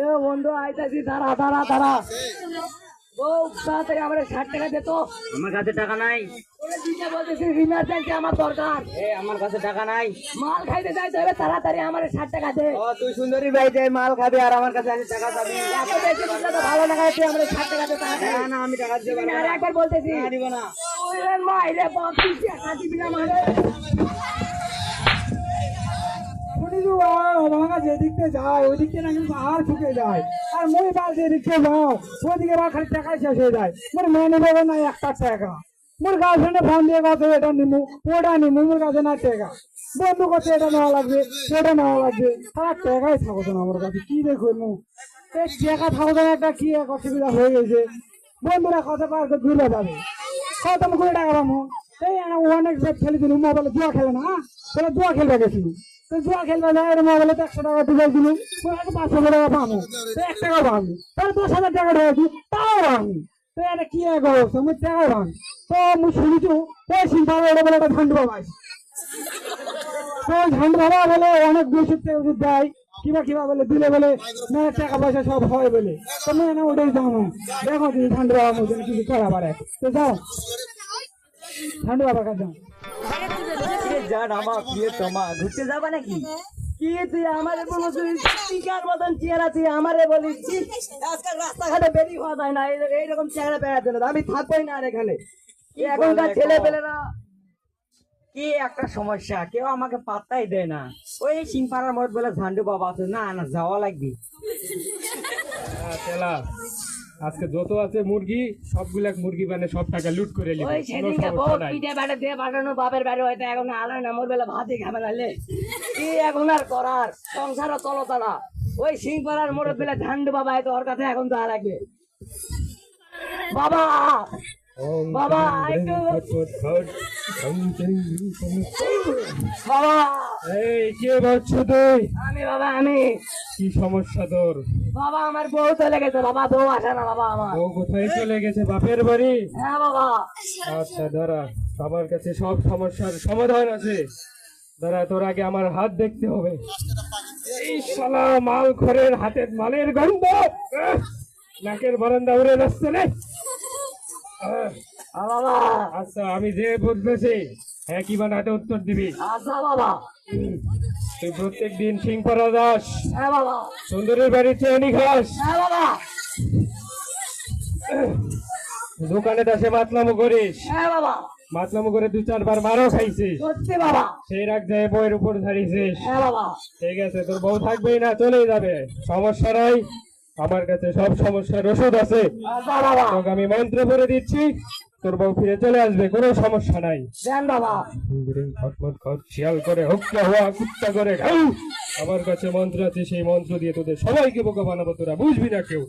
এ বন্ধু আইতাছি দাঁড়া দাঁড়া দাঁড়া। বউ তাড়াতাড়ি আমার ষাট টাকা দে তো। আমার কাছে টাকা নাই। আমার দরকার। এ আমার কাছে টাকা নাই। মাল খাইতে যাইতে হবে তাড়াতাড়ি আমার ষাট টাকা দে। ও তুই সুন্দরী ভাই মাল খাবি আর আমার কাছে আছে টাকা চাবি। এত বেশি বুঝলে তো ভালো না তুই আমার ষাট টাকা দে তাড়াতাড়ি। না না আমি টাকা আর একবার বলতেছি। না, দিব না। ওরে মাইরে বাপ তুই টাকা দিবি না মারে দিয়ে দিয়ে দিয়ে হয়ে না দিয়ে আর টাকাই থাকো না আমার কাছে, কি টাকা না, একটা কি এক অসুবিধা হয়ে গেছে। বন্ধুরা কথা খেলে মোবাইলে জুয়া খেলে না তাহলে জুয়া খেলবে গেছিল জুয়া একশো টাকা টাকা টাকা তাহলে হাজার টাকা তো কি টাকা তো শুনেছি এটা বলে তো বলে অনেক ওষুধ দেয়, কিবা কিবা বলে, দিলে বলে টাকা পয়সা সব হয় বলে। তো ওটাই জানো দেখো তুমি ঝান্ডু বাবা কিছু করা পারে তো যাও। যা আমার প্রিয় তোমা ঘুরতে যাবা নাকি? কি তুই আমারে বলছিস টিকার মতন চেহারা তুই আমারে বলিস আজকাল রাস্তাঘাটে বেরিয়ে হওয়া যায় না এইরকম চেহারা বেড়াতে না আমি থাকবোই না আর এখানে। এখনকার ছেলে গো? পেলেরা কি একটা সমস্যা কেউ আমাকে পাত্তাই দেয় না। ওই সিংপাড়ার মোড় বলে ঝান্ডু বাবা আছে না না যাওয়া লাগবে। আজকে যত আছে মুরগি সবগুলা মুরগি মানে সব টাকা লুট করে নিবে। ওই সেদিনকে বহুত পিঠে বাড়ে দিয়ে বাড়ানো বাপের বাড়ি হয়তো এখন আলায় না মোর বেলা ভাতই খাবে লে। কি এখন আর করার? সংসার চলো তারা ওই সিংপাড়ার মোর বেলা ঝান্ডু বাবা হয়তো ওর কাছে এখন তো আর লাগবে। বাবা! বাবা, এই কে বলছো তুই? আমি বাবা আমি। কি সমস্যা তোর? বাবা আমার বউ চলে গেছে বাবা বউ আসে না বাবা আমার। ও কোথায় চলে গেছে? বাপের বাড়ি? হ্যাঁ বাবা। আচ্ছা দাঁড়া। আমার কাছে সব সমস্যার সমাধান আছে। দাঁড়া তোর আগে আমার হাত দেখতে হবে। এই শালা মাল ঘরের হাতের মালের গন্ধ। নাকের বারান্দা উড়ে যাচ্ছে বাবা আচ্ছা আমি যে বুঝতেছি হ্যাঁ কি বানাতে উত্তর দিবি? আচ্ছা বাবা। তুই প্রত্যেক দিন সিং পরা যাস হ্যাঁ বাবা। সুন্দরের বাড়ি চেনি খাস। হ্যাঁ দোকানে দাসে মাতলামো করিস। হ্যাঁ মাতলামো করে দু চারবার মারও খাইছিস। সেই রাগ যায় বইয়ের উপর হ্যাঁ ঠিক আছে তোর বউ থাকবেই না চলেই যাবে। সমস্যা নাই। আমার কাছে সব সমস্যার ওষুধ আছে। আমি মন্ত্র করে দিচ্ছি, তোর বউ ফিরে চলে আসবে, কোনো সমস্যা নাই। শিয়াল করে হুক্কা হওয়া কুত্তা করে আমার কাছে মন্ত্র আছে, সেই মন্ত্র দিয়ে তোদের সবাইকে বোকা বানাবো তোরা, বুঝবি না কেউ?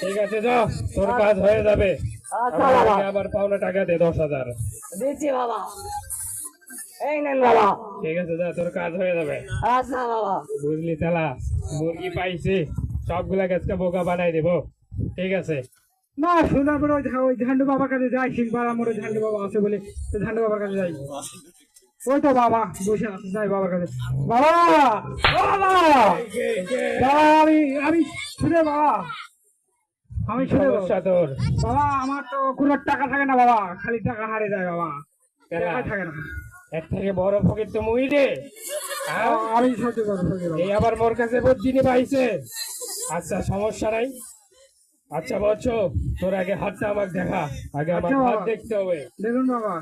ঠিক আছে, যা, তোর কাজ হয়ে যাবে। আবার পাওনা টাকা দে, দশ হাজার। বাবা। এই নেন বাবা। ঠিক আছে যা তোর কাজ হয়ে যাবে। আচ্ছা বাবা। বুঝলি তালা মুরগি পাইছি সবগুলা গাছকে বোকা বানাই দেবো। ঠিক আছে? না শোনা করে ওই ঝান্ডু বাবার কাছে যাই মোড়ে ঝান্ডু বাবা আছে বলে ঝান্ডু বাবার কাছে যাই। ওই তো বাবা বসে আছে যাই বাবার কাছে। বাবা! বাবা! বাবা আমি আমি শুনে বাবা। আমি শুনে তোর। বাবা আমার তো কোনো টাকা থাকে না বাবা খালি টাকা হারে যায় বাবা। টাকা থাকে না। থেকে বড় ফকির তো মুই রে? আমি এই আবার মোর কাছে বুদ্ধি নিয়ে পাইছে আচ্ছা সমস্যা নাই। আচ্ছা তোর আগে হাতটা আমাকে দেখা। আগে আমার আচ্ছা, হাত দেখতে হবে। দেখুন বাবা।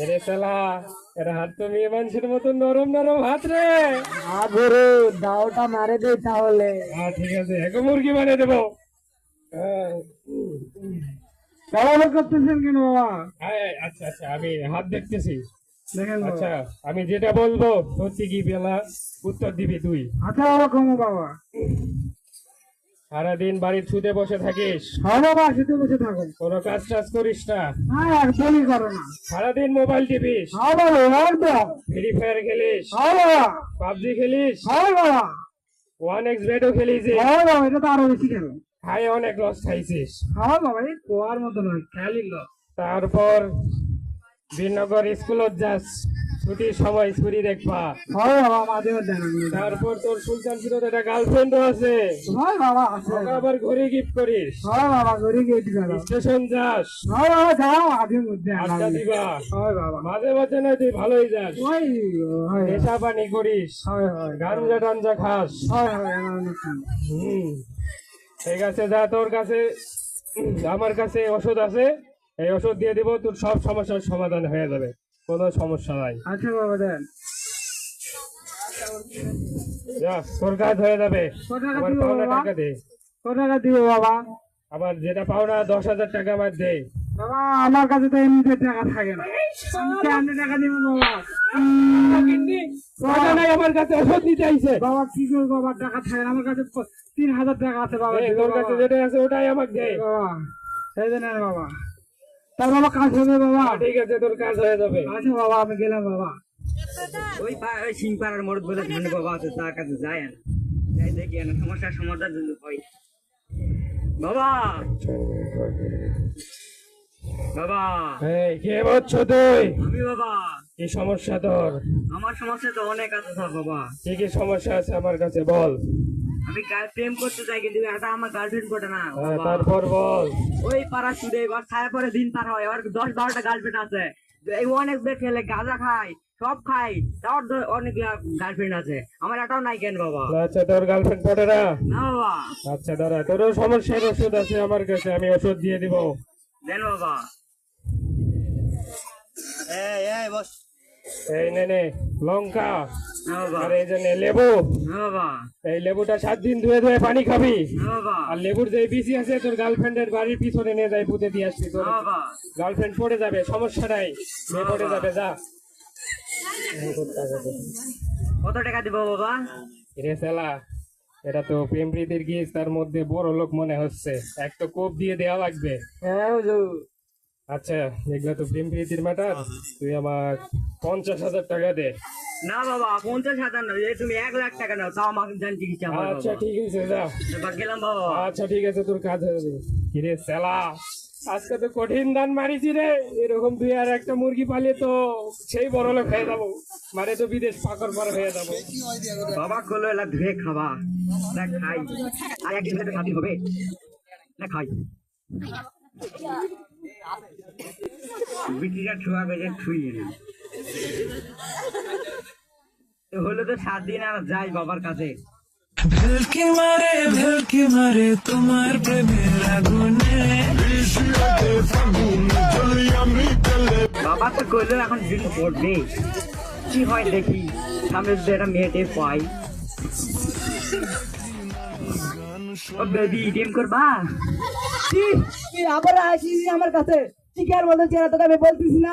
এরে হাত তো মেয়ে মানুষের মতো নরম নরম হাত রে। দাওটা মারে দে তাহলে। হ্যাঁ ঠিক আছে এক মুরগি বানিয়ে দেবো। হ্যাঁ, করতেছেন কেন বাবা? হ্যাঁ, আচ্ছা আচ্ছা আমি হাত দেখতেছি। আচ্ছা আমি যেটা বলব সত্যি কি বেলা উত্তর দিবি তুই। আচ্ছা বাবা বাবা। সারাদিন বাড়ির ছুটে বসে থাকিস। হ্যাঁ বাবা শুধু বসে থাকো কোনো কাজ টাজ করিস না। হ্যাঁ করো না। সারাদিন মোবাইল টিপিস। হ্যাঁ ফ্রি ফায়ার খেলিস। পাবজি খেলিস। ওয়ান এক্স বেডও খেলিস এটা তো আরও বেশি খেলো। খাই অনেক লস খাইছিস। হ্যাঁ বাবা এই কোয়ার মতো নয় খেয়ালি লো তারপর বীরনগর স্কুলত যাস ছুটির সময় ছুরি দেখবা। হয় বাবা মাঝে আমি তারপর তোর সুলতান ফিরোজ একটা গার্লফ্রেন্ডও আছে। হয় বাবা আছে। আবার গিফট করিস। হয় বাবা গেল স্টেশন যাস। হয় বাবা যাও মাঝে মধ্যে আড্ডা দিবা। হয় বাবা। মাঝে মাঝে না তুই ভালোই যাস। ওই হয়। নেশা পানি করিস। হয় হয়। গাঞ্জা টাঞ্জা খাস। হয় হয় ঠিক আছে যা তোর কাছে আমার কাছে ওষুধ আছে। এই ওষুধ দিয়ে দিব তোর সব সমস্যার সমাধান হয়ে যাবে। কোনো সমস্যা নাই। আচ্ছা বাবা দেন। তোর কাজ হয়ে যাবে। পাওনা টাকা দে। টাকা দিব বাবা? আবার যেটা পাওনা দশ হাজার টাকা আমার দে। বাবা আমার কাছে তো এমনিতে টাকা থাকে না। আমি টাকা দিব বাবা। টাকা নাই আমার কাছে ওষুধ নিতে আইছে। বাবা কি করব? বাবা টাকা থাকে আমার কাছে তিন হাজার টাকা আছে বাবা তোর কাছে যেটা আছে ওটাই আমাকে দে। বাবা এই যে নেন বাবা। তার বাবা কাজ হবে বাবা। ঠিক আছে তোর কাজ হয়ে যাবে। আচ্ছা বাবা আমি গেলাম বাবা। ওই ওই সিংপাড়ার মোড় বলে ঝান্ডু বাবা আছে তার কাছে যায় না। যাই দেখি না সমস্যার সমাধান যদি হয়। বাবা! বাবা! এই কে বলছ তুই? আমি বাবা। কি সমস্যা তোর? আমার সমস্যা তো অনেক আছে বাবা। কি কি সমস্যা আছে আমার কাছে বল। আমি প্রেম করতে চাই কিন্তু এটা আমার গার্লফ্রেন্ড না। হ্যাঁ, তারপর বল। ওই পাড়া সুদে পরে দিন পার হয়। আর দশ বারোটা গার্লফ্রেন্ড আছে। এই অনেক বের খেলে গাঁজা খায় সব খাই তার অনেক গার্লফ্রেন্ড আছে। আমার এটাও নাই কেন বাবা? আচ্ছা তোর গার্লফ্রেন্ড না? না বাবা। আচ্ছা তোরও সমস্যার ওষুধ আছে আমার কাছে আমি ওষুধ দিয়ে দিব। দেন বাবা। এই নে নে লঙ্কা। আর এই যে লেবু। এই লেবুটা সাত দিন ধুয়ে ধুয়ে পানি খাবি। আর লেবুর যে বিসি আছে তোর গার্লফ্রেন্ডের বাড়ির পিছনে নিয়ে যাই পুঁতে দিয়ে আসবি তোর। গার্লফ্রেন্ড পড়ে যাবে সমস্যা নাই। মেয়ে পড়ে যাবে যা। কত টাকা দিব বাবা? রে সেলা এটা তো প্রেম প্রীতির গিয়েছ তার মধ্যে বড় লোক মনে হচ্ছে। এক তো কোপ দিয়ে দেওয়া লাগবে। হ্যাঁ আচ্ছা এগুলো তো প্রেম প্রীতির ম্যাটার তুই আমার পঞ্চাশ হাজার টাকা দে। না বাবা পঞ্চাশ হাজার না তুমি এক লাখ টাকা নাও তাও আমাকে জান চিকিৎসা আচ্ছা ঠিক আছে যা গেলাম বাবা। আচ্ছা ঠিক আছে তোর কাজ হয়ে যাবে। কিরে সেলা আজকে তো কঠিন দান মারিছি রে। এরকম তুই আর একটা মুরগি পালিয়ে তো সেই বড় লোক হয়ে যাব। মানে তো বিদেশ পাকর পর হয়ে যাব। বাবা কলো এলা ধুয়ে খাবা। না খাই। আর একদিন হয়তো খাবি হবে। না খাই। বিটিটা ছুয়া না হলো তো সাত দিন আর যাই বাবার কাছে। ভেলকি মারে ভেলকি মারে তোমার প্রেমের আগুনে। বাবা তো কইলো এখন দিন পড়বে। কি হয় দেখি সামনে যদি একটা মেয়েটে পাই। ও বেবি ডিম করবা? তুই আবার আসিস আমার কাছে। চিকার মতো চেহারা তোকে আমি বলতেছি না।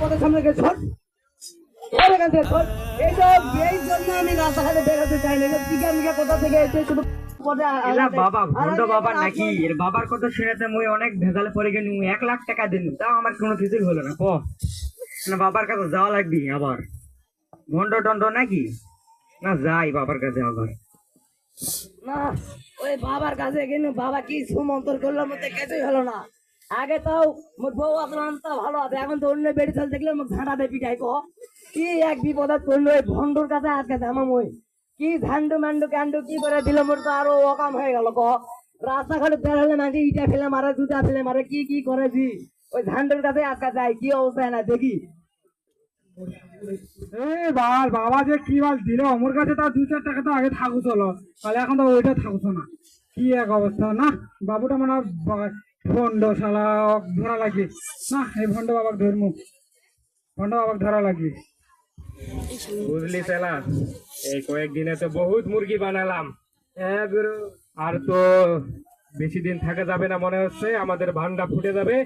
পথের সামনে। এই জন্য আমি রাস্তাঘাটে বেরোতে চাই না। চিকার মিকা কোথা থেকে এসে শুধু এলা বাবা আর বাবা নাকি? এর বাবার কথা শুনেতে মুই অনেক ভেজালে পড়ে গেল। এক লাখ টাকা দিন। তাও আমার কোনো কিছুই হলো না। ক? না বাবার কাছে যাওয়া লাগবি আবার। ভণ্ড টন্ড নাকি? না যাই বাবার কাছে আবার। না ওই বাবার কাছে কিন্তু বাবা কি সুমন্তর করল মধ্যে কিছুই হলো না। আগে তাও মোর বউ আসলাম ভালো আছে এখন তো অন্য বেড়ি চাল দেখলে মোক ঝাঁটা দে পিটাই কহ কি এক বিপদত পড়ল ওই ভন্ডুর কাছে আজকে জামা মই। কি ঝান্ডু মান্ডু কান্ডু কি করে দিল, মোর তো আরও অকাম হয়ে গেল কহ রাস্তাঘাটে বেরোলে মাঝে ইটা ফেলে মারে জুতা ফেলে মারে কি কি করেছি? ওই ঝান্ডুর কাছে আজকে যাই কি অবস্থা না দেখি। এই বাল বাবা যে কি বাল দিল? আমার কাছে তার চার টাকা তো আগে তাহলে এখন তো ওইটা থাকুছো না। কি এক অবস্থা না? বাবুটা মানে শালা ধরা লাগবে না এই ভন্ড বাবাকে ধরমু। ভন্ড বাবাকে ধরা লাগবে বুঝলি সেলা এই কয়েকদিনে তো বহুত মুরগি বানালাম। হ্যাঁ গুরু। আর তো বেশি দিন থাকা যাবে না মনে হচ্ছে আমাদের ভান্ডা ফুটে যাবে।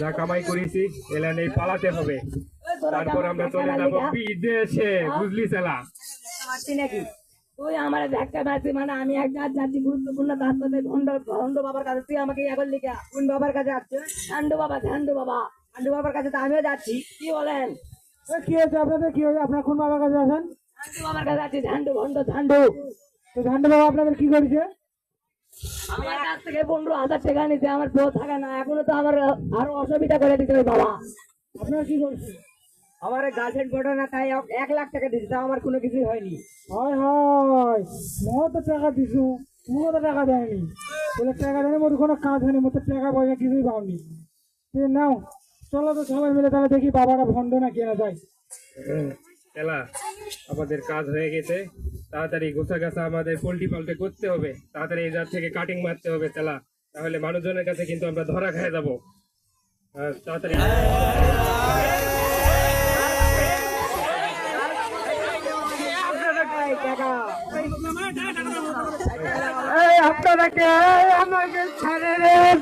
যা কামাই করেছি এলা নেই পালাতে হবে। তারপর আমরা চলে যাব বিদেশে বুঝলি সেলা নাকি তুই আমার ধাক্কা মারছি মানে আমি জাতি গুরুত্বপূর্ণ তার সাথে ভণ্ড ভণ্ড বাবার কাছে তুই আমাকে এখন লিখে কোন বাবার কাছে আসছে ঝান্ডু বাবা ঝান্ডু বাবা। ঝান্ডু বাবার কাছে তো আমিও যাচ্ছি। কি বলেন? কি হয়েছে আপনাদের? কি হয়েছে? আপনার কোন বাবার কাছে আছেন? ঝান্ডু বাবার কাছে আছি ঝান্ডু ভণ্ড ঝান্ডু। তো ঝান্ডু বাবা আপনাদের কি করেছে? আমার কাছ থেকে পনেরো হাজার টাকা নিতে আমার বউ থাকে না এখনও তো আমার আরও অসুবিধা করে দিতে হবে বাবা। আপনারা কি করছে আমার গার্লফ্রেন্ড পড়ো না তাই এক- লাখ টাকা দিয়েছি তাও আমার কোনো কিছুই হয়নি। হয় হয়। মো তো টাকা দিছু তো টাকা দেয়নি। বলে টাকা দেয়নি মোর কোনো কাজ হয়নি মোর তো টাকা পয়সা কিছুই পাওনি। নাও চলো তো সবাই মিলে তাহলে দেখি বাবাটা ভণ্ড না কেনা যায়। তেলা আমাদের কাজ হয়ে গেছে। তাড়াতাড়ি গোছা গাছা আমাদের পোল্ট্রি পাল্টে করতে হবে। তাড়াতাড়ি এই জাত থেকে কাটিং মারতে হবে তেলা তাহলে মানুষজনের কাছে কিন্তু আমরা ধরা খেয়ে যাব। তাড়াতাড়ি আমাকে ছেড়ে ছেড়ে দেন।